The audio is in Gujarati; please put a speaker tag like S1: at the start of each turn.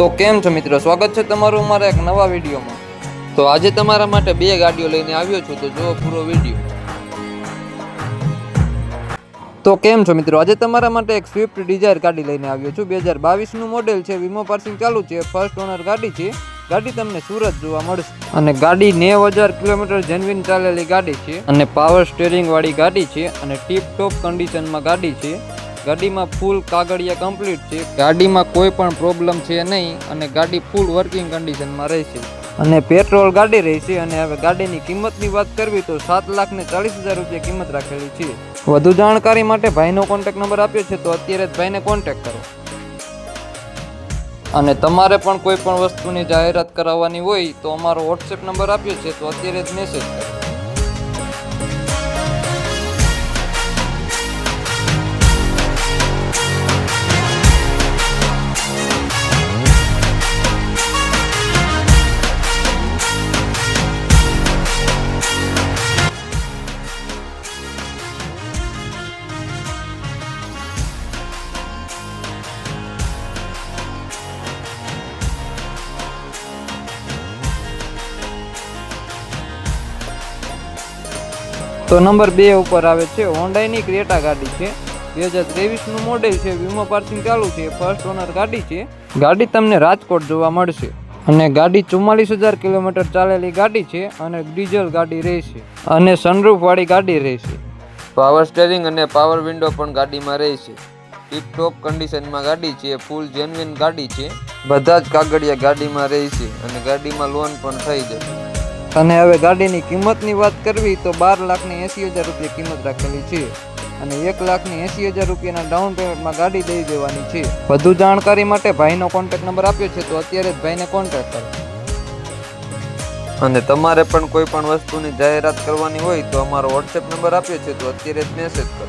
S1: તો કેમ છો મિત્રો? સ્વાગત છે તમારું અમારા એક નવા વિડીયોમાં. તો આજે તમારા માટે બે ગાડીઓ લઈને આવ્યો છું, તો જુઓ પૂરો વીડિયો. તો કેમ છો મિત્રો? આજે તમારા માટે એક સ્વિફ્ટ ડિઝાયર ગાડી લઈને આવ્યો છું. બે હજાર બાવીસનું મોડેલ છે વીમો પાર્સિંગ ચાલુ છે. ફર્સ્ટ ઓનર ગાડી છે. ગાડી તમને સુરત જોવા મળશે. અને ગાડી નેવ હજાર કિલોમીટર જેનવિન ચાલેલી ગાડી છે. અને પાવર સ્ટેરિંગ વાળી ગાડી છે. અને ટીપ ટોપ કન્ડિશનમાં ગાડી છે. ગાડીમાં ફૂલ કાગળિયા કમ્પ્લીટ છે. ગાડીમાં કોઈ પણ પ્રોબ્લેમ છે નહીં અને ગાડી ફૂલ વર્કિંગ કન્ડિશનમાં રહેશે. અને પેટ્રોલ ગાડી રહેશે અને હવે ગાડીની કિંમતની વાત કરવી તો સાત લાખ ને ચાલીસ હજાર રૂપિયા કિંમત રાખેલી છે. વધુ જાણકારી માટે ભાઈનો કોન્ટેક્ટ નંબર આપ્યો છે તો અત્યારે જ ભાઈને કોન્ટેક્ટ કરો. અને તમારે પણ કોઈ પણ વસ્તુની જાહેરાત કરાવવાની હોય તો અમારો વોટ્સએપ નંબર આપ્યો છે તો અત્યારે જ મેસેજ કરો. તો નંબર બે ઉપર આવે છે, હોન્ડાઈની ક્રેટા ગાડી છે. બે હજાર ત્રેવીસનું મોડેલ છે, વીમો પાર્સિંગ ચાલુ છે ફર્સ્ટ ઓનર ગાડી છે. ગાડી તમને રાજકોટ જોવા મળશે. અને ગાડી ચુમ્માલીસ હજાર કિલોમીટર ચાલેલી ગાડી છે અને ડીઝલ ગાડી રહેશે. અને સનરૂફવાળી ગાડી રહેશે. પાવર સ્ટેરિંગ અને પાવર વિન્ડો પણ ગાડીમાં રહેશે. ટીપટોપ કન્ડિશનમાં ગાડી છે ફૂલ જેન્યુઇન ગાડી છે. બધા જ કાગળિયા ગાડીમાં રહેશે અને ગાડીમાં લોન પણ થઈ જશે. અને હવે ગાડીની કિંમતની વાત કરવી તો બાર લાખની એંસી હજાર રૂપિયા કિંમત રાખેલી છે. અને એક લાખની એંસી હજાર રૂપિયાના ડાઉન પેમેન્ટમાં ગાડી દઈ દેવાની છે. વધુ જાણકારી માટે ભાઈનો કોન્ટેક્ટ નંબર આપ્યો છે તો અત્યારે જ ભાઈને કોન્ટેક્ટ કરો. અને તમારે પણ કોઈ પણ વસ્તુની જાહેરાત કરવાની હોય તો અમારો વોટ્સએપ નંબર આપ્યો છે તો અત્યારે જ મેસેજ કરો.